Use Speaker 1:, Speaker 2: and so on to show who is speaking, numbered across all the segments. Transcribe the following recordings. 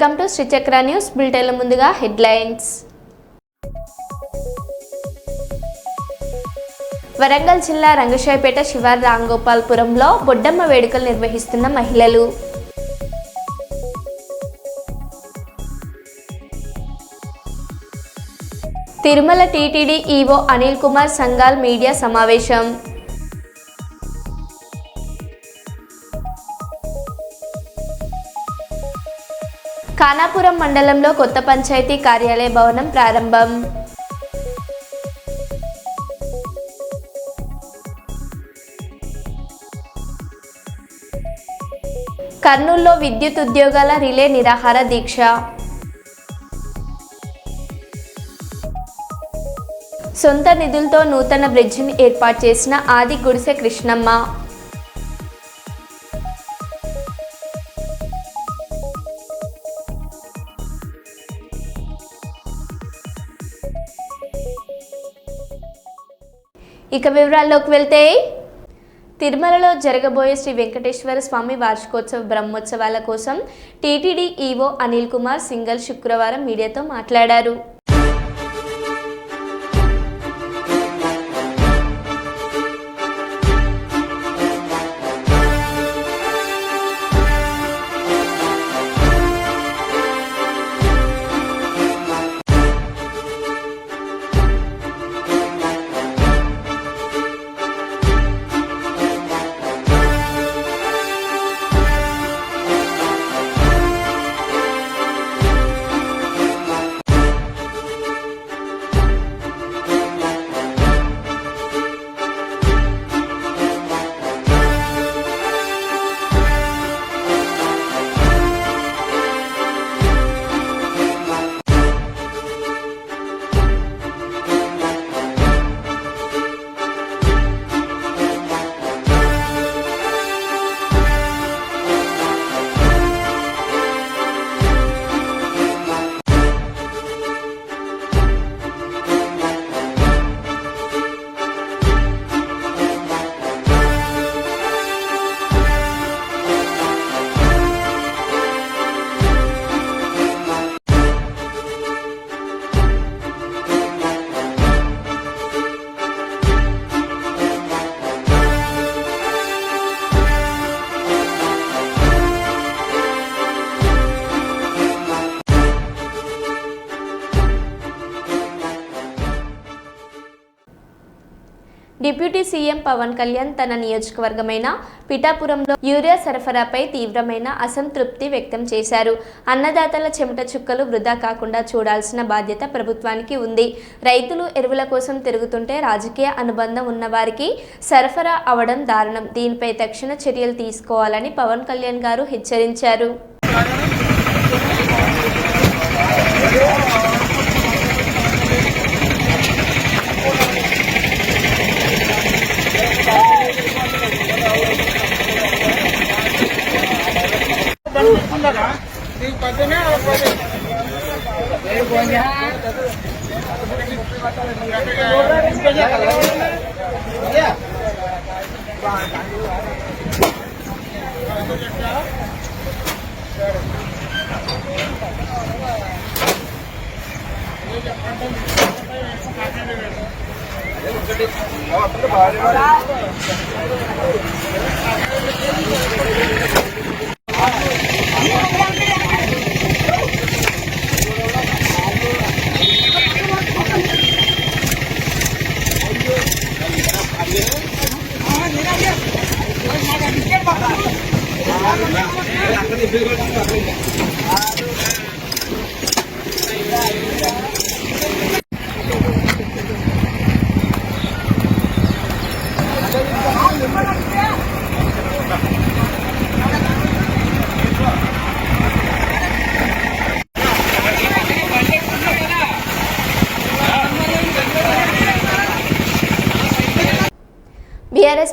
Speaker 1: Welcome to Srichakra news బులెటిన్ల ముందుగా headlines. Warangal జిల్లా రంగశాయపేట శివార్ రాంగోపాల్పురంలో బొడ్డమ్మ వేడుకలు నిర్వహిస్తున్న మహిళలు. Tirumala TTD EO Anil Kumar Singhal media సమావేశం. ఖానాపురం మండలంలో కొత్త పంచాయతీ కార్యాలయ భవనం ప్రారంభం. కర్నూలులో విద్యుత్ ఉద్యోగాల రిలే నిరాహార దీక్ష. సొంత నిధులతో నూతన బ్రిడ్జిని ఏర్పాటు చేసిన ఆది గుడిసె కృష్ణమ్మ. ఇక వివరాల్లోకి వెళ్తే తిరుమలలో జరగబోయే శ్రీ వెంకటేశ్వర స్వామి వార్షికోత్సవ బ్రహ్మోత్సవాల కోసం టీటీడీ ఈవో అనిల్ కుమార్ సింగల్ శుక్రవారం మీడియాతో మాట్లాడారు. సీఎం పవన్ కళ్యాణ్ తన నియోజకవర్గమైన పిఠాపురంలో యూరియా సరఫరాపై తీవ్రమైన అసంతృప్తి వ్యక్తం చేశారు. అన్నదాతల చెమట చుక్కలు వృధా కాకుండా చూడాల్సిన బాధ్యత ప్రభుత్వానికి ఉంది. రైతులు ఎరువుల కోసం తిరుగుతుంటే రాజకీయ అనుబంధం ఉన్న వారికి సరఫరా అవడం దారుణం. దీనిపై తక్షణ చర్యలు తీసుకోవాలని పవన్ కళ్యాణ్ గారు హెచ్చరించారు. బీఆర్ఎస్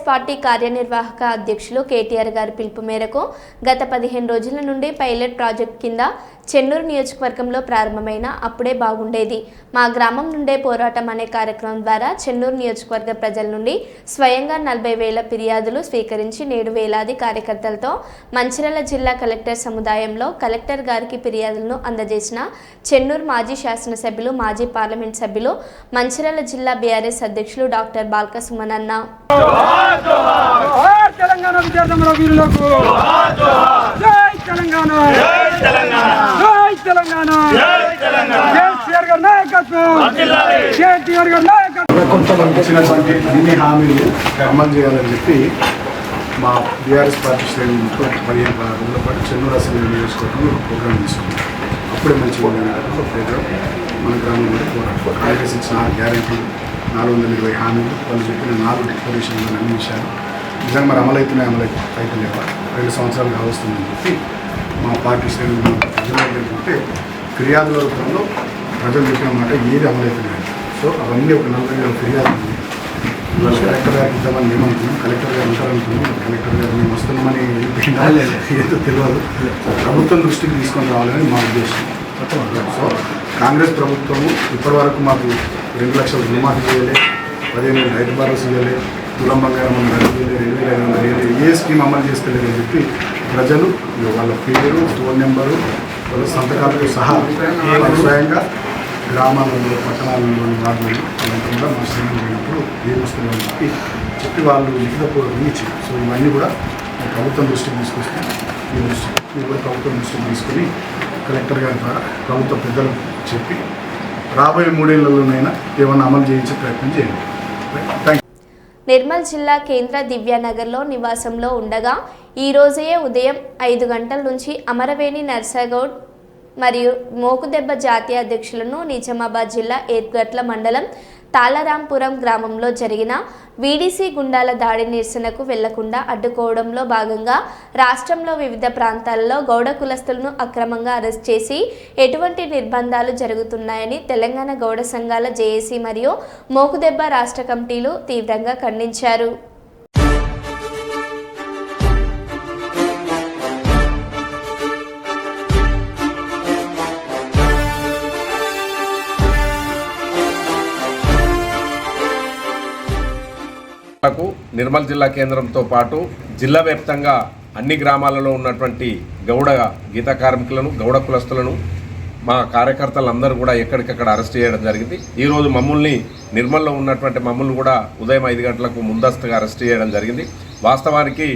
Speaker 1: పార్టీ కార్యనిర్వాహక అధ్యక్షులు కేటీఆర్ గారి పిలుపు మేరకు గత పదిహేను రోజుల నుండి పైలట్ ప్రాజెక్ట్ కింద చెన్నూరు నియోజకవర్గంలో ప్రారంభమైన అప్పుడే బాగుండేది. మా గ్రామం నుండే పోరాటం అనే కార్యక్రమం ద్వారా చెన్నూరు నియోజకవర్గ ప్రజల నుండి స్వయంగా నలభై వేల ఫిర్యాదులు స్వీకరించి నేడు వేలాది కార్యకర్తలతో మంచిర్యాల జిల్లా కలెక్టర్ సముదాయంలో కలెక్టర్ గారికి ఫిర్యాదులను అందజేసిన చెన్నూరు మాజీ శాసనసభ్యులు మాజీ పార్లమెంట్ సభ్యులు మంచిర్యాల జిల్లా బీఆర్ఎస్ అధ్యక్షులు డాక్టర్ బాల్క సుమనన్న
Speaker 2: జోహార్ తెలంగాణ విద్యార్థుల వీరులకు! జై తెలంగాణ. జై తెలంగాణ. కేసీఆర్ గారి నాయకత్వం. కేటీఆర్ గారి నాయకత్వం.
Speaker 3: ప్రభుత్వం ఇచ్చినటువంటి అన్ని హామీలు అమలు చేయాలని చెప్పి మా బీఆర్ఎస్ పార్టీ శ్రేణులతో పదిహేను రోజుల పాటు చెన్నూరు అసెంబ్లీ నియోజకవర్గంలో ఒక ప్రోగ్రాం తీసుకున్నాం. అప్పుడే మంచిగా ఒక ప్రోగ్రాం మన గ్రామంలో పోరాటం. కాంగ్రెస్ ఇచ్చిన ఆరు గ్యారెంటీలు నాలుగు వందల ఇరవై హామీలు వాళ్ళు చెప్పిన నాలుగు డిక్లరేషన్లు అన్ని విషయాలు నిజంగా మరి అమలవుతున్నాయి అమలు అయితే లేవా రెండు సంవత్సరాలు కావస్తుందని చెప్పి మా పార్టీ శ్రేణులు ప్రజలు ఏంటంటే ఫిర్యాదుల రూపంలో ప్రజలు చెప్పిన మాట ఏది అమలవుతున్నాయి సో అవన్నీ ఒక నలభై వేల ఇవాళ కలెక్టర్ గారికి ఇద్దామని మేము అనుకున్నాం. కలెక్టర్ గారు ఉంటారనుకున్నాం కలెక్టర్ గారు మేము వస్తున్నామని ఏదో తెలియదు. ప్రభుత్వం దృష్టికి తీసుకొని రావాలని మా ఉద్దేశం. సో కాంగ్రెస్ ప్రభుత్వము ఇప్పటివరకు మాకు రెండు లక్షల రుణమాఫీ చేయలే పదిహేను వేలు రైతు భరోసా ఇవ్వలే తులం బంగారం మన రెండు వేలు రెండు వేల ఐదు వందలు. ఏ స్కీమ్ అమలు చేస్తలేదని చెప్పి ప్రజలు వాళ్ళ పేరు ఫోన్ నెంబరు వాళ్ళ సంతకాలతో సహా స్వయంగా గ్రామాలలో పట్టణాలలో వాళ్ళు కూడా మా శ్రేణులు ఏం వస్తుందని చెప్పి చెప్పి వాళ్ళు లిఖితపూర్వకంగా ఇచ్చారు. సో ఇవన్నీ కూడా ప్రభుత్వం దృష్టికి తీసుకొస్తే మీ దృష్టి మీరు కూడా ప్రభుత్వం దృష్టికి తీసుకొని కలెక్టర్ గారి ద్వారా ప్రభుత్వ పెద్దలకు చెప్పి రాబోయే మూడేళ్ళలోనైనా ఏమైనా అమలు చేయించే ప్రయత్నం చేయండి. థ్యాంక్
Speaker 1: నిర్మల్ జిల్లా కేంద్ర దివ్యానగర్లో నివాసంలో ఉండగా ఈ రోజే ఉదయం ఐదు గంటల నుంచి అమరవేణి నర్సగౌడ్ మరియు మోకుదెబ్బ జాతీయ అధ్యక్షులను నిజామాబాద్ జిల్లా ఏద్గట్ల మండలం తాళరాంపురం గ్రామంలో జరిగిన వీడీసీ గుండాల దాడి నిరసనకు వెళ్ళకుండా అడ్డుకోవడంలో భాగంగా రాష్ట్రంలో వివిధ ప్రాంతాల్లో గౌడ కులస్తులను అక్రమంగా అరెస్ట్ చేసి ఎటువంటి నిర్బంధాలు జరుగుతున్నాయని తెలంగాణ గౌడ సంఘాల జేఏసీ మరియు మోకుదెబ్బ రాష్ట్ర కమిటీలు తీవ్రంగా ఖండించారు.
Speaker 4: కు నిర్మల్ జిల్లా కేంద్రంతో పాటు జిల్లా వ్యాప్తంగా అన్ని గ్రామాలలో ఉన్నటువంటి గౌడ గీత కార్మికులను గౌడ కులస్తులను మా కార్యకర్తలందరూ కూడా ఎక్కడికక్కడ అరెస్ట్ చేయడం జరిగింది. ఈరోజు మమ్మల్ని నిర్మల్లో ఉన్నటువంటి మమ్మల్ని కూడా ఉదయం ఐదు గంటలకు ముందస్తుగా అరెస్ట్ చేయడం జరిగింది. వాస్తవానికి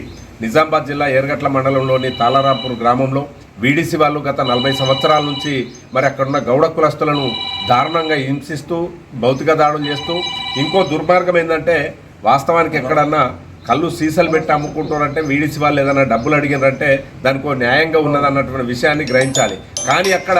Speaker 4: నిజామాబాద్ జిల్లా ఏర్గట్ల మండలంలోని తాలారాపూర్ గ్రామంలో వీడీసీ వాళ్ళు గత నలభై సంవత్సరాల నుంచి మరి అక్కడున్న గౌడ కులస్తులను దారుణంగా హింసిస్తూ భౌతిక దాడులు చేస్తూ ఇంకో దుర్మార్గం ఏంటంటే వాస్తవానికి ఎక్కడన్నా కళ్ళు సీసలు పెట్టి అమ్ముకుంటారంటే వీడిసి వాళ్ళు ఏదైనా డబ్బులు అడిగినారంటే దానికి న్యాయంగా ఉన్నదన్నటువంటి విషయాన్ని గ్రహించాలి. కానీ అక్కడ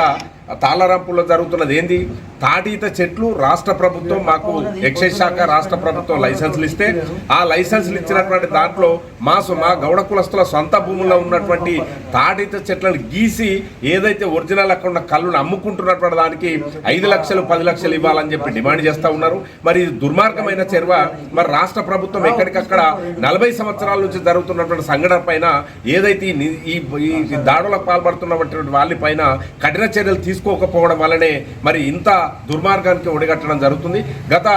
Speaker 4: తాళరాంపుల్లో జరుగుతున్నది ఏంది? తాటీత చెట్లు రాష్ట్ర ప్రభుత్వం మాకు ఎక్సైజ్ శాఖ రాష్ట్ర ప్రభుత్వం లైసెన్సులు ఇస్తే ఆ లైసెన్సులు ఇచ్చినటువంటి దాంట్లో మా మా గౌడ కులస్తుల సొంత భూముల్లో ఉన్నటువంటి తాటీత చెట్లను గీసి ఏదైతే ఒరిజినల్ అక్కడ ఉన్న కళ్ళును అమ్ముకుంటున్నటువంటి దానికి ఐదు లక్షలు పది లక్షలు ఇవ్వాలని చెప్పి డిమాండ్ చేస్తూ ఉన్నారు. మరి ఇది దుర్మార్గమైన చర్య మరి రాష్ట్ర ప్రభుత్వం ఎక్కడికక్కడ నలభై సంవత్సరాల నుంచి జరుగుతున్నటువంటి సంఘటన పైన ఏదైతే ఈ ని- ఈ ఈ దాడులకు పాల్పడుతున్నటువంటి వాళ్ళ పైన కఠిన చర్యలు తీసుకోకపోవడం వల్లనే మరి ఇంత దుర్మార్గానికి ఒడిగట్టడం జరుగుతుంది. గత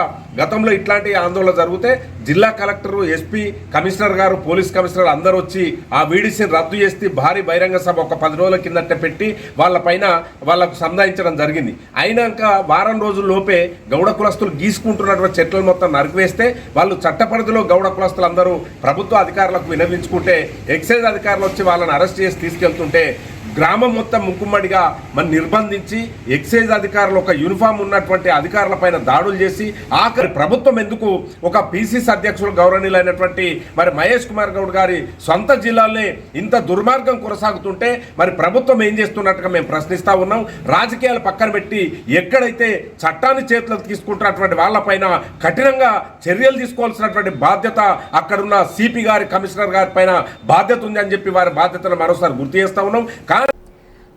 Speaker 4: గతంలో ఇట్లాంటి ఆందోళన జరిగితే జిల్లా కలెక్టర్ ఎస్పీ కమిషనర్ గారు పోలీస్ కమిషనర్ అందరూ వచ్చి ఆ వీడిసిని రద్దు చేసి భారీ బహిరంగ సభ ఒక పది రోజుల కిందట పెట్టి వాళ్ళ పైన వాళ్ళకు సంధాయించడం జరిగింది. అయినాక వారం రోజుల లోపే గౌడ కులస్తులు గీసుకుంటున్నటువంటి చెట్లను మొత్తం నరికివేస్తే వాళ్ళు చట్టపరిధిలో గౌడ కులస్తులు అందరూ ప్రభుత్వ అధికారులకు వినవించుకుంటే ఎక్సైజ్ అధికారులు వచ్చి వాళ్ళని అరెస్ట్ చేసి తీసుకెళ్తుంటే గ్రామం మొత్తం ముక్కుమ్మడిగా మన నిర్బంధించి ఎక్సైజ్ అధికారులు ఒక యూనిఫామ్ ఉన్నటువంటి అధికారుల పైన దాడులు చేసి ఆఖరి ప్రభుత్వం ఎందుకు ఒక పిసిసి అధ్యక్షులు గౌరవనీయులైనటువంటి మరి మహేష్ కుమార్ గౌడ్ గారి సొంత జిల్లాలోనే ఇంత దుర్మార్గం కొనసాగుతుంటే మరి ప్రభుత్వం ఏం చేస్తున్నట్టుగా మేము ప్రశ్నిస్తూ ఉన్నాం. రాజకీయాలు పక్కన పెట్టి ఎక్కడైతే చట్టాన్ని చేతులకు తీసుకుంటున్నటువంటి వాళ్ళపైన కఠినంగా చర్యలు తీసుకోవాల్సినటువంటి బాధ్యత అక్కడున్న సిపి గారి కమిషనర్ గారి పైన బాధ్యత ఉంది అని చెప్పి వారి బాధ్యతను మరోసారి గుర్తు చేస్తా ఉన్నాం. కానీ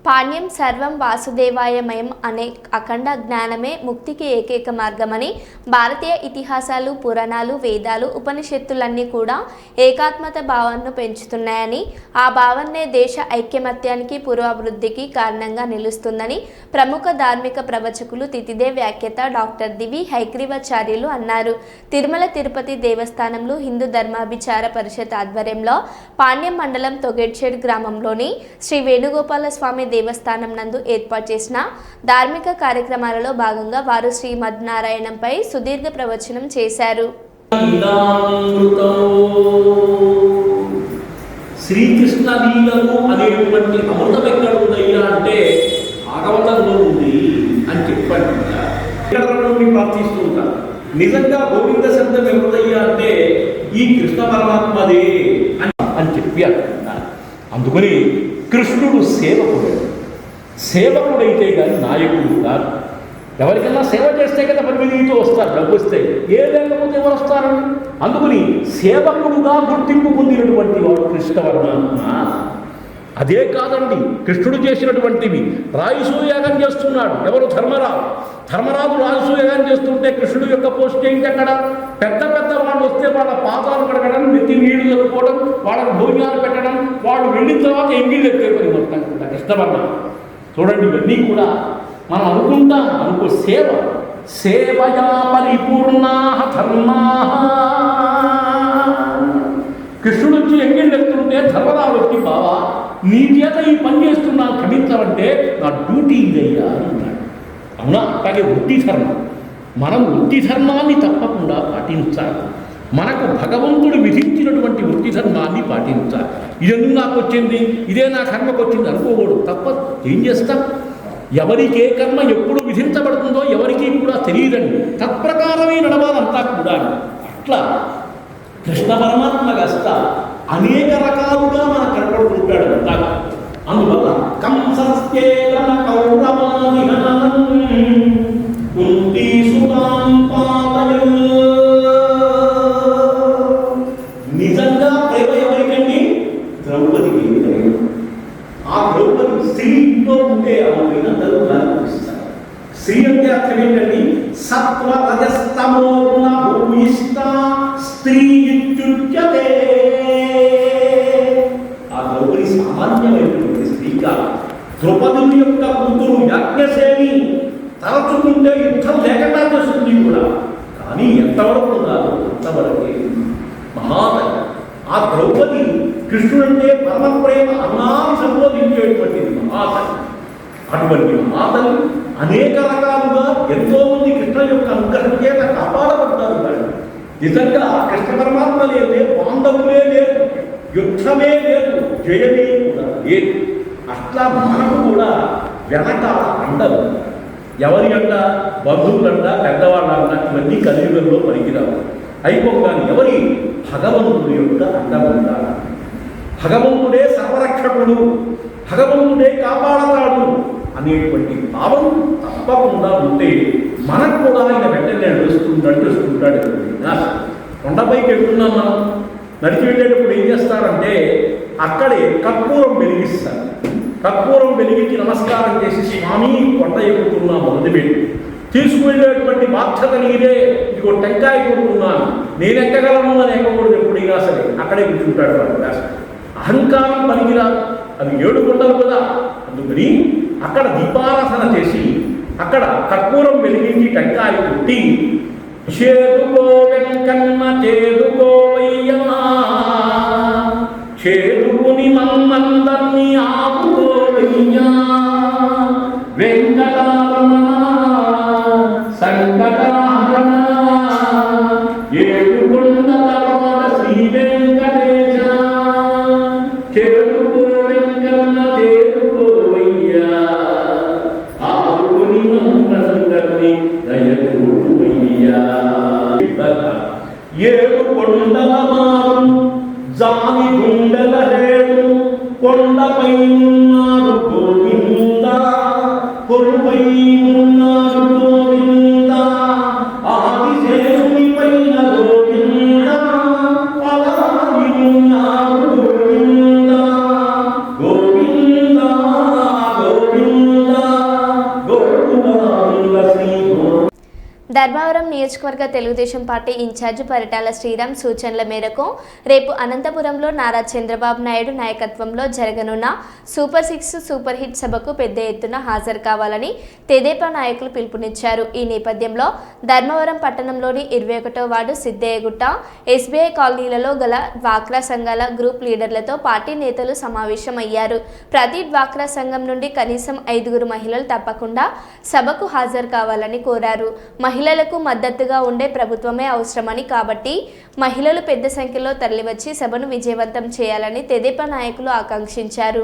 Speaker 1: పాణ్యం సర్వం వాసుదేవాయమయం అనే అఖండ జ్ఞానమే ముక్తికి ఏకైక మార్గమని భారతీయ ఇతిహాసాలు పురాణాలు వేదాలు ఉపనిషత్తులన్నీ కూడా ఏకాత్మత భావనను పెంచుతున్నాయని ఆ భావన్నే దేశ ఐక్యమత్యానికి పూర్వాభివృద్ధికి కారణంగా నిలుస్తుందని ప్రముఖ ధార్మిక ప్రవచకులు తితిదే వ్యాఖ్యత డాక్టర్ దివి హైగ్రీవాచార్యులు అన్నారు. తిరుమల తిరుపతి దేవస్థానంలో హిందూ ధర్మాభిచార పరిషత్ ఆధ్వర్యంలో పాణ్యం మండలం తొగెడ్చేడ్ గ్రామంలోని శ్రీ వేణుగోపాల స్వామి దేవస్థానం నందు ఏర్పాటు చేసిన ధార్మిక కార్యక్రమాలలో భాగంగా వారు శ్రీ నారాయణంపై సుదీర్ఘ ప్రవచనం చేశారు.
Speaker 5: శ్రీకృష్ణ లీలకు అనేటువంటి అమృతం ఎక్కడ ఉందయ్యా అంటే భాగవతంలో ఉంది అని చెప్పండి. కదా ప్రార్థిస్తూ ఉంటాను నిజంగా గోవింద శబ్దం ఎవరిదయ్యా అంటే ఈ కృష్ణ పరమాత్మదే అని అని చెప్పి అంటున్నారు. అందుకని కృష్ణుడు సేవకుడు. సేవకుడైతే కానీ నాయకుడు కాదు. ఎవరికైనా సేవ చేస్తే కదా పరిమితితో వస్తారు డబ్బు వస్తే ఏ లేకపోతే ఎవరు వస్తారని అందుకని సేవకుడుగా గుర్తింపు పొందినటువంటి వాడు కృష్ణ పరమాత్మ అదే కాదండి కృష్ణుడు చేసినటువంటివి. రాయసూయాగం చేస్తున్నాడు. ఎవరు? ధర్మరాజు. ధర్మరాజు రాజసూయాగం చేస్తుంటే కృష్ణుడు యొక్క పోస్ట్ ఏంటి అక్కడ? పెద్ద పెద్ద వాళ్ళు వస్తే వాళ్ళ పాదాలు కడగడం నెత్తి నీళ్ళు చదువుకోవడం వాళ్ళకు భోజనాలు పెట్టడం వాళ్ళు వెళ్ళిన తర్వాత ఎంగిళ్ళు ఎత్తే పని మొత్తం? కూడా చూడండి ఇవన్నీ కూడా మనం అనుకుంటాం. అనుకో సేవ. సేవయా పరిపూర్ణా ధర్మా. కృష్ణుడు వచ్చి ఎంగిళ్ళు ఎత్తుంటే ధర్మరాజు వచ్చి బావా నీ చేత ఈ పని చేస్తున్నాను క్షమించమంటే నా డ్యూటీ ఇదయ్యా అన్నాడు. అవునా? అలాగే వృత్తి ధర్మం. మనం వృత్తి ధర్మాన్ని తప్పకుండా పాటించాలి. మనకు భగవంతుడు విధించినటువంటి వృత్తి ధర్మాన్ని పాటించాలి. ఇదెందుకు నాకు వచ్చింది? ఇదే నా కర్మకు వచ్చింది అనుకోకూడదు. తప్ప ఏం చేస్తాం? ఎవరికి ఏ కర్మ ఎప్పుడు విధించబడుతుందో ఎవరికి కూడా తెలియదండి. తత్ప్రకారమే నడవాలంతా కూడా. అట్లా కృష్ణ పరమాత్మ గస్త అనేక రకాలుగా మనకు కనపడుతుంటాడు అంతా. అందువల్ల కంసస్కేలన కౌరవానిహనం కుంతీ సుతాం పాదయన్ నిజంగా ప్రేమ ఎవరికండి ద్రౌపదికి ఆ ద్రౌపది స్త్రీతో ఉంటే ఆమె అందరూ ప్రారంభిస్తారు. స్త్రీ అంటే అర్థం ఏంటండి? సత్వ రజస్తమో యొక్క కూతురు యాజ్ఞసేని తలచుకుంటే యుద్ధం లేకుండా చేస్తుంది కూడా. కానీ ఎంతవరకు ఉండాలో అంతవరకే. మహాదయ ఆ ద్రౌపది కృష్ణుడంటే పరమ ప్రేమ అన్నాన్ని సంబోధించేటువంటిది మహాతల్లి అటువంటి మహాతల్లి అనేక రకాలుగా ఎంతో మంది కృష్ణ యొక్క అనుగ్రహం చేత కాపాడబడ్డారు వాళ్ళు నిజంగా కృష్ణ పరమాత్మ లేదే పాండవులే లేదు యుద్ధమే లేదు జయమే కూడా లేదు. అట్లా మనకు కూడా వెనక అండలు ఎవరి అంట బంధువులంట పెద్దవాళ్ళంట ఇవన్నీ కలియుగంలో పనికిరావు. అయిపోగాని ఎవరి భగవంతుడి యొక్క అండం భగవంతుడే సర్వరక్షకుడు భగవంతుడే కాపాడతాడు అనేటువంటి భావం తప్పకుండా ఉంటే మనకు కూడా ఆయన వెంటనే నడుస్తూ నడిపిస్తుంటాడు కొండపైకి వెళ్తున్నాం మనం. నడిచి వెళ్ళేటప్పుడు ఏం చేస్తారంటే అక్కడే కర్పూరం వెలిగిస్తారు. కర్పూరం వెలిగించి నమస్కారం చేసి స్వామి కొండ ఎక్కుతున్నా మొదలుపెట్టి తీసుకువెళ్ళేటువంటి బాధ్యత నీదే. ఇదిగో టెంకాయ కొడుకున్నాను నేను ఎక్కగలను అని ఎక్కకూడదు ఎప్పుడైనా సరే. అక్కడే కూర్చుంటాడు వాడు అహంకారం పనికిరా అది ఏడు కొండలు కదా. అందుకని అక్కడ దీపారాధన చేసి అక్కడ కర్పూరం వెలిగించి టెంకాయ కొట్టి చేదుకో వెంకన్న చేదుకోవయ్యా చేదుకుని మమ్మందరినీ ఆ వెంకటారమణ సంకటారమణ. ఏడుకొండలవాడ శ్రీ వెంకటేశ. చేరుకో వెంకన్న చేరుకోవయ్యా ఆవుని మమ్మందరినీ దయకూవయ్యా ఏడు కొండల మారు జాని గుండెల రేడు కొండపై
Speaker 1: నియోజకవర్గ తెలుగుదేశం పార్టీ ఇన్ఛార్జ్ పరిటాల శ్రీరామ్ సూచనల మేరకు రేపు అనంతపురంలో నారా చంద్రబాబు నాయుడు నాయకత్వంలో జరగనున్న సూపర్ సిక్స్ సూపర్ హిట్ సభకు పెద్ద ఎత్తున హాజరు కావాలని తెదేపా నాయకులు పిలుపునిచ్చారు. ఈ నేపథ్యంలో ధర్మవరం పట్టణంలోని ఇరవై ఒకటో వార్డు సిద్ధయ్యగుట్ట ఎస్బీఐ కాలనీలలో గల డ్వాక్రా సంఘాల గ్రూప్ లీడర్లతో పార్టీ నేతలు సమావేశమయ్యారు. ప్రతి డ్వాక్రా సంఘం నుండి కనీసం ఐదుగురు మహిళలు తప్పకుండా సభకు హాజరు కావాలని కోరారు. మహిళలకు మద్దతు మద్దతుగా ఉండే ప్రభుత్వమే అవసరమని కాబట్టి మహిళలు పెద్ద సంఖ్యలో తరలివచ్చి సభను విజయవంతం చేయాలని తెదేపా నాయకులు ఆకాంక్షించారు.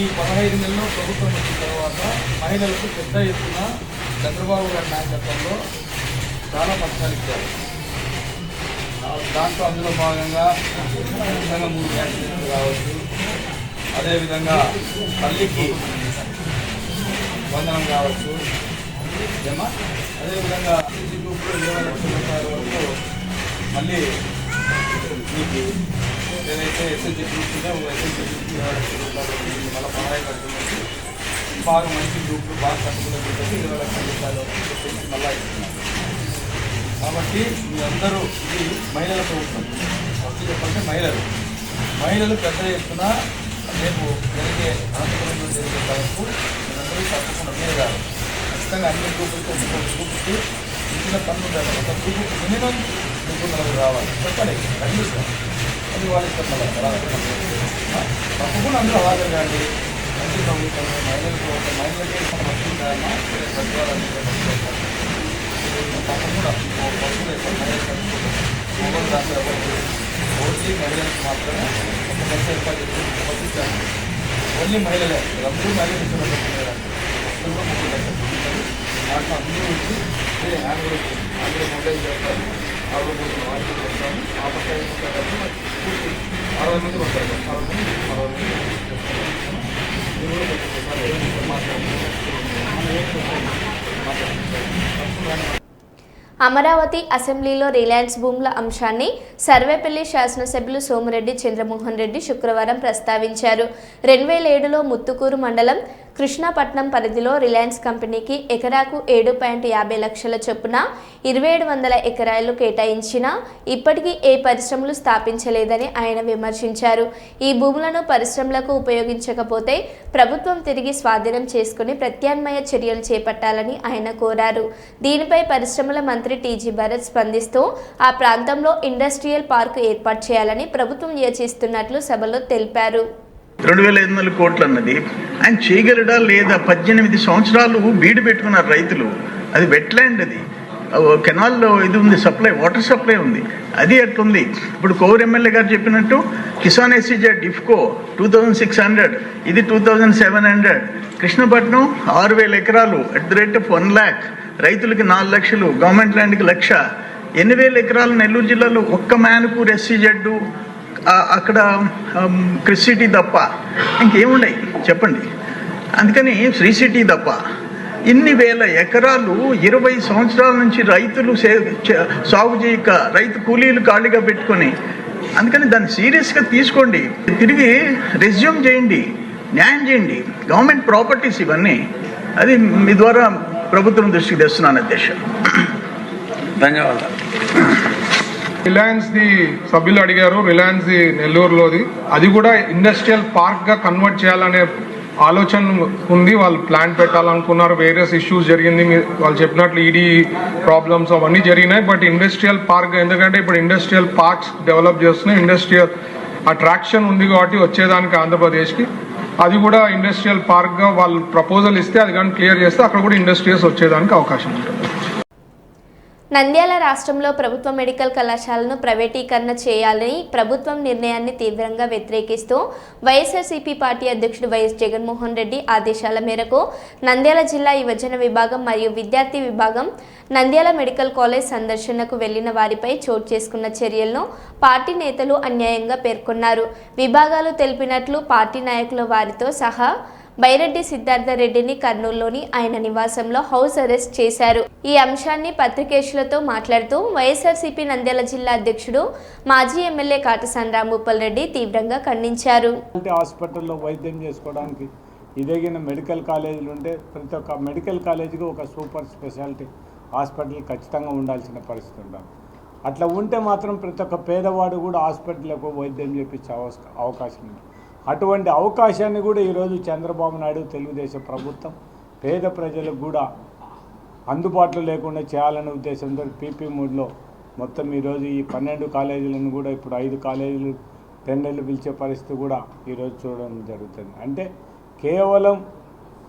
Speaker 6: ఈ పదహైదు నెలల్లో ప్రభుత్వం వచ్చిన తర్వాత మహిళలకు పెద్ద ఎత్తున చంద్రబాబు గారి నాయకత్వంలో చాలా పథకాలు ఇచ్చారు. దాంట్లో అందులో భాగంగా విధంగా మూడు గ్యాస్ కావచ్చు. అదేవిధంగా తల్లికి వందనం కావచ్చు. ఏమా? అదేవిధంగా ఈ గ్రూప్లో ఇరవై లక్షల రూపాయల వరకు మళ్ళీ మీకు ఏదైతే ఎస్ఎస్జీ గ్రూప్ ఉందో ఎస్ఎస్జీ గ్రూప్ ఇరవై లక్షల మళ్ళీ పదహైదు లక్షల బాగా మంచి గ్రూప్లు బాగా కట్టుకునే గ్రూప్లకి ఇరవై లక్షల రూపాయలు చెప్పేసి మళ్ళీ ఇస్తున్నారు. కాబట్టి మీ అందరూ ఇది మహిళల ప్రభుత్వం. ఫస్ట్ చెప్పంటే మహిళలు. మహిళలు పెద్ద ఎత్తున రేపు జరిగే అనంతపురంలో జరిగే వరకు మీరందరూ తప్పకుండా మీరు కాదు ఖచ్చితంగా అన్ని గ్రూపులతో ఒక గ్రూపుకి ఇచ్చిన పనులు ఒక గ్రూపుకి మినిమం ముగ్గురు నలుగురు రావాలి. చెప్పండి. కనీసం అది వాళ్ళ ఇష్టం తప్పకుండా అందరూ అలాగే కాండి మంచి ప్రభుత్వం మహిళలకు ఒక మహిళలకి మంచి తప్పకుండా పశువులు ఎక్కువ మహిళలకు మొబైల్ దాంట్లో ఎవరు ఓన్లీ మహిళలకు మాత్రమే ఒక బస్సు ఏర్పాటు చేసి పంపించాను ఓన్లీ మహిళలే అందరూ మహిళలు ఇచ్చిన ముప్పై లక్షలు దాంట్లో అందరూ వచ్చి వేరే హ్యాండ్ అందరూ మొబైల్ చేస్తారు ఆవిడ పోతున్న వాటికి చేస్తాము ఆ పక్క ఈ పక్క కలిసి మనకి పూర్తి అరవై మంది ఉంటారు అరవై మంది అరవై మంది మీరు కూడా కొంచెం
Speaker 1: అమరావతి అసెంబ్లీలో రిలయన్స్ భూముల అంశాన్ని సర్వేపల్లి శాసనసభ్యులు సోమిరెడ్డి చంద్రమోహన్ రెడ్డి శుక్రవారం ప్రస్తావించారు. రెండు వేల ఏడులో ముత్తుకూరు మండలం కృష్ణాపట్నం పరిధిలో రిలయన్స్ కంపెనీకి ఎకరాకు ఏడు పాయింట్ యాభై లక్షల చొప్పున ఇరవై ఏడు వందల ఎకరాలు కేటాయించినా ఇప్పటికీ ఏ పరిశ్రమలు స్థాపించలేదని ఆయన విమర్శించారు. ఈ భూములను పరిశ్రమలకు ఉపయోగించకపోతే ప్రభుత్వం తిరిగి స్వాధీనం చేసుకుని ప్రత్యామ్నాయ చర్యలు చేపట్టాలని ఆయన కోరారు. దీనిపై పరిశ్రమల మంత్రి టీజీ భరత్ స్పందిస్తూ ఆ ప్రాంతంలో ఇండస్ట్రియల్ పార్కు ఏర్పాటు చేయాలని ప్రభుత్వం యోచిస్తున్నట్లు సభలో తెలిపారు.
Speaker 7: రెండు వేల ఐదు వందల కోట్లు అన్నది ఆయన చేయగలడా లేదా? పద్దెనిమిది సంవత్సరాలు బీడు పెట్టుకున్నారు రైతులు. అది వెట్లాండ్ అది. కెనాల్లో ఇది ఉంది సప్లై వాటర్ సప్లై ఉంది. అది ఎట్లుంది ఇప్పుడు కోవూరు ఎమ్మెల్యే గారు చెప్పినట్టు కిసాన్ ఎస్సీజే డిఫ్కో టూ థౌజండ్ సిక్స్ హండ్రెడ్ ఇది two thousand seven hundred Krishnapatnam ఆరు వేల ఎకరాలు at the rate of one lakh రైతులకి నాలుగు లక్షలు గవర్నమెంట్ ల్యాండ్కి లక్ష. ఎన్ని వేల ఎకరాలు నెల్లూరు జిల్లాలో ఒక్క మ్యాన్పూర్ ఎస్సీజెడ్ అక్కడ క్రిస్ సిటీ తప్ప ఇంకేమున్నాయి చెప్పండి. అందుకని శ్రీ సిటీ తప్ప ఇన్ని వేల ఎకరాలు ఇరవై సంవత్సరాల నుంచి రైతులు సే సాగు చేయక రైతు కూలీలు ఖాళీగా పెట్టుకొని అందుకని దాన్ని సీరియస్గా తీసుకోండి. తిరిగి రెజ్యూమ్ చేయండి న్యాయం చేయండి. గవర్నమెంట్ ప్రాపర్టీస్ ఇవన్నీ. అది మీ ద్వారా ప్రభుత్వం దృష్టికి తెస్తున్నాను అధ్యక్ష.
Speaker 6: ధన్యవాదాలు.
Speaker 8: రిలయన్స్ ది సభ్యులు అడిగారు. రిలయన్స్ ది నెల్లూరులోది. అది కూడా ఇండస్ట్రియల్ పార్క్గా కన్వర్ట్ చేయాలనే ఆలోచన ఉంది. వాళ్ళు ప్లాన్ పెట్టాలనుకున్నారు. వేరియస్ ఇష్యూస్ జరిగింది. వాళ్ళు చెప్పినట్లు ఈడీ ప్రాబ్లమ్స్ అవన్నీ జరిగినాయి. బట్ ఇండస్ట్రియల్ పార్క్ ఎందుకంటే ఇప్పుడు ఇండస్ట్రియల్ పార్క్స్ డెవలప్ చేస్తున్నాయి. ఇండస్ట్రియల్ అట్రాక్షన్ ఉంది కాబట్టి వచ్చేదానికి ఆంధ్రప్రదేశ్కి. అది కూడా ఇండస్ట్రియల్ పార్క్గా వాళ్ళు ప్రపోజల్ ఇస్తే అది కానీ క్లియర్ చేస్తే అక్కడ కూడా ఇండస్ట్రియల్స్ వచ్చేదానికి అవకాశం ఉంటుంది.
Speaker 1: నంద్యాల రాష్ట్రంలో ప్రభుత్వ మెడికల్ కళాశాలను ప్రైవేటీకరణ చేయాలని ప్రభుత్వం నిర్ణయాన్ని తీవ్రంగా వ్యతిరేకిస్తూ వైఎస్ఆర్సీపీ పార్టీ అధ్యక్షుడు వైఎస్ జగన్మోహన్ రెడ్డి ఆదేశాల మేరకు నంద్యాల జిల్లా యువజన విభాగం మరియు విద్యార్థి విభాగం నంద్యాల మెడికల్ కాలేజ్ సందర్శనకు వెళ్ళిన వారిపై చోటు చేసుకున్న చర్యలను పార్టీ నేతలు అన్యాయంగా పేర్కొన్నారు. విభాగాలు తెలిపినట్లు పార్టీ నాయకులు వారితో సహా బైరెడ్డి సిద్ధార్థ రెడ్డిని కర్నూలులోని ఆయన నివాసంలో హౌస్ అరెస్ట్ చేశారు. ఈ అంశాన్ని పత్రికేయులతో మాట్లాడుతూ వైఎస్ఆర్సీపీ నంద్యాల జిల్లా అధ్యక్షుడు మాజీ ఎమ్మెల్యే కాటసాని రాంభూపాల్ రెడ్డి తీవ్రంగా ఖండించారు.
Speaker 9: అంటే హాస్పిటల్లో వైద్యం చేసుకోవడానికి ఇదేగిన మెడికల్ కాలేజీలు ఉంటే ప్రతి ఒక్క మెడికల్ కాలేజీకి ఒక సూపర్ స్పెషాలిటీ హాస్పిటల్ ఖచ్చితంగా ఉండాల్సిన పరిస్థితి ఉండాలి. అట్లా ఉంటే మాత్రం ప్రతి ఒక్క పేదవాడు కూడా హాస్పిటల్కు వైద్యం చేపించే అవకాశం ఉంది. అటువంటి అవకాశాన్ని కూడా ఈరోజు చంద్రబాబు నాయుడు తెలుగుదేశం ప్రభుత్వం పేద ప్రజలకు కూడా అందుబాటులో లేకుండా చేయాలనే ఉద్దేశంతో పీపీ మూడ్లో మొత్తం ఈరోజు ఈ పన్నెండు కాలేజీలను కూడా ఇప్పుడు ఐదు కాలేజీలు టెండర్లు పిలిచే పరిస్థితి కూడా ఈరోజు చూడడం జరుగుతుంది. అంటే కేవలం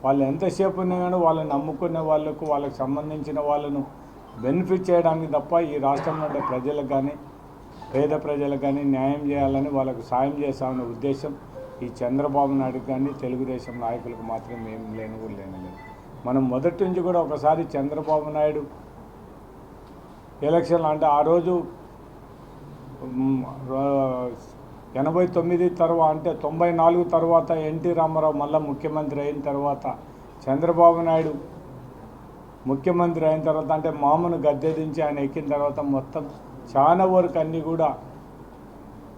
Speaker 9: వాళ్ళు ఎంతసేపు ఉన్నా కానీ వాళ్ళని నమ్ముకునే వాళ్ళకు వాళ్ళకు సంబంధించిన వాళ్ళను బెనిఫిట్ చేయడానికి తప్ప ఈ రాష్ట్రంలో ఉండే ప్రజలకు కానీ పేద ప్రజలకు కానీ న్యాయం చేయాలని వాళ్ళకు సాయం చేస్తామనే ఉద్దేశం ఈ చంద్రబాబు నాయుడు కానీ తెలుగుదేశం నాయకులకు మాత్రం ఏం లేని కూడా లేనలేదు మనం మొదటి నుంచి కూడా ఒకసారి చంద్రబాబు నాయుడు ఎలక్షన్లు అంటే ఆ రోజు ఎనభై తొమ్మిది తర్వాత అంటే తొంభై నాలుగు తర్వాత ఎన్టీ రామారావు మళ్ళీ ముఖ్యమంత్రి అయిన తర్వాత చంద్రబాబు నాయుడు ముఖ్యమంత్రి అయిన తర్వాత అంటే మామూలు గద్దె దించి ఆయన ఎక్కిన తర్వాత మొత్తం చాలా వరకు అన్నీ కూడా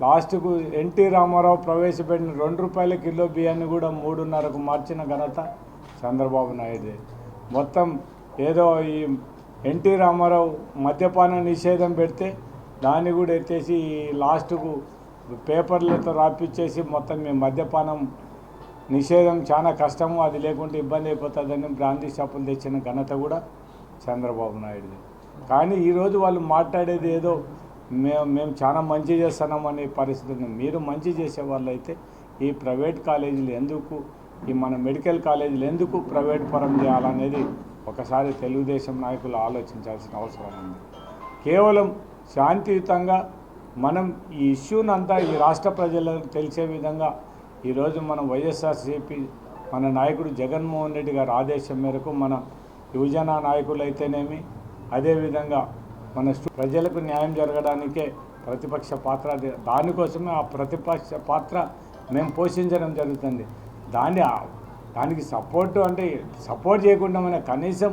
Speaker 9: లాస్ట్కు ఎన్టీ రామారావు ప్రవేశపెట్టిన రెండు రూపాయల కిలో బియ్యాన్ని కూడా మూడున్నరకు మార్చిన ఘనత చంద్రబాబు నాయుడు. మొత్తం ఏదో ఈ ఎన్టీ రామారావు మద్యపాన నిషేధం పెడితే దాన్ని కూడా ఎత్తేసి ఈ లాస్ట్కు పేపర్లతో రాపిచ్చేసి మొత్తం మేము మద్యపానం నిషేధం చాలా కష్టము అది లేకుంటే ఇబ్బంది అయిపోతుందని బ్రాంతి షాపులు తెచ్చిన ఘనత కూడా చంద్రబాబు నాయుడుది. కానీ ఈరోజు వాళ్ళు మాట్లాడేది ఏదో మేము మేము చాలా మంచి చేస్తున్నామనే పరిస్థితి మీరు మంచి చేసే వాళ్ళైతే ఈ ప్రైవేట్ కాలేజీలు ఎందుకు ఈ మన మెడికల్ కాలేజీలు ఎందుకు ప్రైవేట్ పరం చేయాలనేది ఒకసారి తెలుగుదేశం నాయకులు ఆలోచించాల్సిన అవసరం ఉంది. కేవలం శాంతియుతంగా మనం ఈ ఇష్యూని అంతా ఈ రాష్ట్ర ప్రజలకు తెలిసే విధంగా ఈరోజు మనం వైఎస్ఆర్సీపీ మన నాయకుడు జగన్మోహన్ రెడ్డి గారి ఆదేశం మేరకు మన యువజన అయితేనేమి అదేవిధంగా మన ప్రజలకు న్యాయం జరగడానికే ప్రతిపక్ష పాత్ర దానికోసమే ఆ ప్రతిపక్ష పాత్ర మేము పోషించడం జరుగుతుంది. దాన్ని దానికి సపోర్టు అంటే సపోర్ట్ చేయకుండా మన కనీసం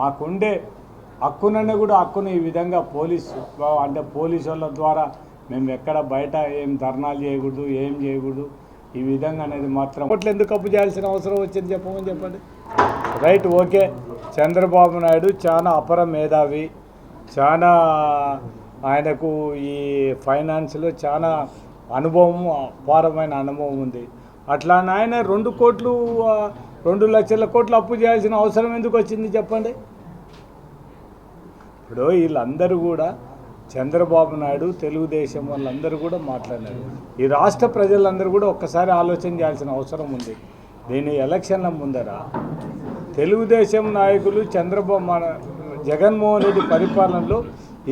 Speaker 9: మాకుండే హక్కుననే కూడా హక్కును ఈ విధంగా పోలీసు అంటే పోలీసు వాళ్ళ ద్వారా మేము ఎక్కడ బయట ఏం ధర్నాలు చేయకూడదు ఏం చేయకూడదు ఈ విధంగా అనేది మాత్రం కోట్లు ఎందుకు అప్పు చేయాల్సిన అవసరం వచ్చింది చెప్పమని చెప్పండి. Right okay. చంద్రబాబు నాయుడు చాలా అపర మేధావి. చాలా ఆయనకు ఈ ఫైనాన్స్లో చాలా అనుభవం అపారమైన అనుభవం ఉంది. అట్లా ఆయన రెండు కోట్లు రెండు లక్షల కోట్లు అప్పు చేయాల్సిన అవసరం ఎందుకు వచ్చింది చెప్పండి? ఇప్పుడు వీళ్ళందరూ కూడా చంద్రబాబు నాయుడు తెలుగుదేశం వాళ్ళందరూ కూడా మాట్లాడినారు. ఈ రాష్ట్ర ప్రజలందరూ కూడా ఒక్కసారి ఆలోచన చేయాల్సిన అవసరం ఉంది. దీని ఎలక్షన్ల ముందర తెలుగుదేశం నాయకులు చంద్రబాబు జగన్మోహన్ రెడ్డి పరిపాలనలో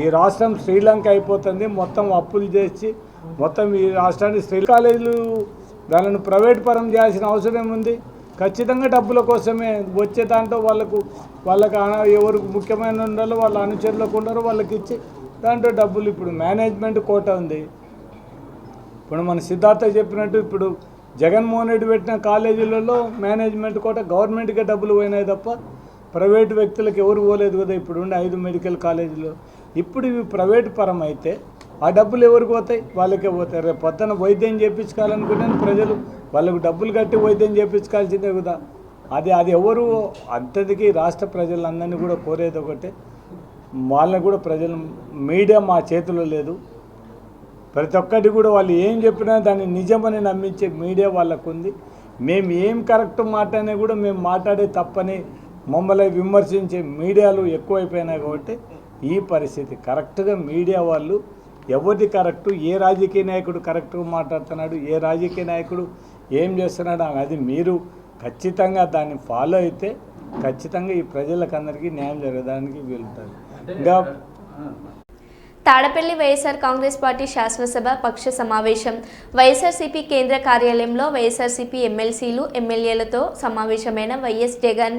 Speaker 9: ఈ రాష్ట్రం శ్రీలంక అయిపోతుంది. మొత్తం అప్పులు చేసి మొత్తం ఈ రాష్ట్రాన్ని శ్రీ కాలేజీలు దానిని ప్రైవేట్ పరం చేయాల్సిన అవసరం ఏముంది? ఖచ్చితంగా డబ్బుల కోసమే వచ్చే దాంట్లో వాళ్ళకు వాళ్ళకి ఎవరికి ముఖ్యమైన ఉండాలో వాళ్ళ అనుచరులకు ఉన్నారో వాళ్ళకి ఇచ్చి దాంట్లో డబ్బులు ఇప్పుడు మేనేజ్మెంట్ కోట ఉంది. ఇప్పుడు మన సిద్ధార్థ చెప్పినట్టు ఇప్పుడు జగన్మోహన్ రెడ్డి పెట్టిన కాలేజీలలో మేనేజ్మెంట్ కోట గవర్నమెంట్కే డబ్బులు పోయినాయి తప్ప ప్రైవేట్ వ్యక్తులకు ఎవరు పోలేదు కదా ఇప్పుడు ఉండే ఐదు మెడికల్ కాలేజీలు. ఇప్పుడు ఇవి ప్రైవేట్ పరం అయితే ఆ డబ్బులు ఎవరికి పోతాయి? వాళ్ళకే పోతాయి. రేపు పొద్దున వైద్యం చేయించుకోవాలనుకుంటే ప్రజలు. వాళ్ళకు డబ్బులు కట్టి వైద్యం చేయించుకోవాల్సిందే కదా. అది అది ఎవరు అంతటికి రాష్ట్ర ప్రజలందరినీ కూడా కోరేది ఒకటే. వాళ్ళని కూడా ప్రజలు మీడియా మా చేతిలో లేదు. ప్రతి ఒక్కటి కూడా వాళ్ళు ఏం చెప్పినా దాన్ని నిజమని నమ్మించే మీడియా వాళ్ళకు ఉంది మేము ఏం కరెక్ట్ మాట్లాడినా కూడా మేము మాట్లాడే తప్పని మమ్మల్ని విమర్శించే మీడియాలు ఎక్కువైపోయినాయి కాబట్టి ఈ పరిస్థితి. కరెక్ట్గా మీడియా వాళ్ళు ఎవరిది కరెక్టు ఏ రాజకీయ నాయకుడు కరెక్ట్గా మాట్లాడుతున్నాడు ఏ రాజకీయ నాయకుడు ఏం చేస్తున్నాడు అది మీరు ఖచ్చితంగా దాన్ని ఫాలో అయితే ఖచ్చితంగా ఈ ప్రజలకు అందరికీ న్యాయం జరగడానికి వీలుంటుంది. ఇంకా
Speaker 1: తాడపల్లి వైఎస్ఆర్ కాంగ్రెస్ పార్టీ శాసనసభ పక్ష సమావేశం. వైఎస్ఆర్సీపీ కేంద్ర కార్యాలయంలో వైఎస్ఆర్సీపీ ఎమ్మెల్సీలు ఎమ్మెల్యేలతో సమావేశమైన వైఎస్ జగన్